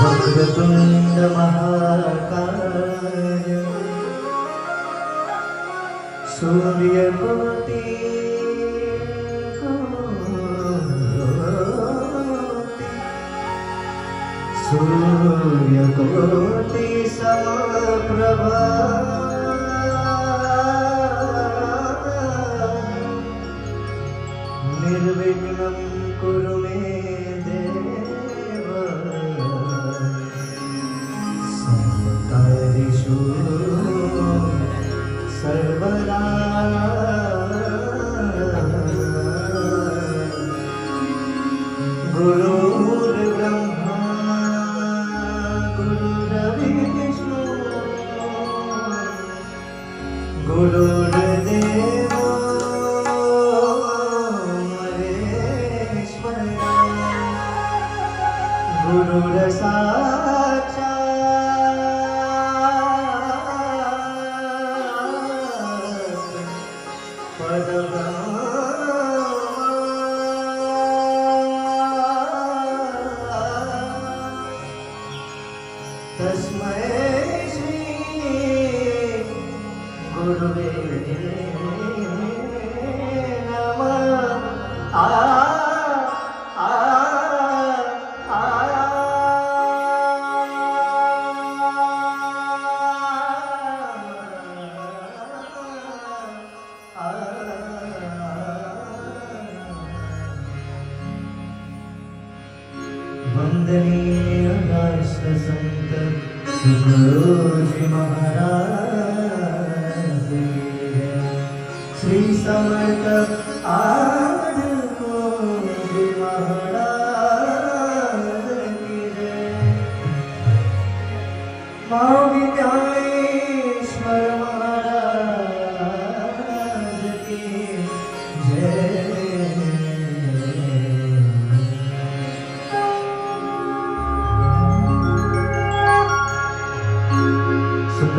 वक्रतुण्ड महाकाय सूर्यकोटि सूर्यकोटि समप्रभा निर्विघ्नं कुरु मे गुरुर्ब्रह्मा गुरुरसाक्षात् परब्रह्म तस्मै श्री गुरुवे नमः वन्दनीय राष्ट्रसन्त गुरुजी महाराज। श्री समर्थ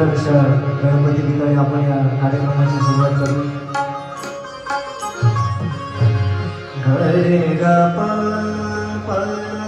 आदर्श गणपती ठिकाणी आपण या कार्यक्रमाची सुरुवात करू. घरे गा प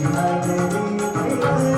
Hare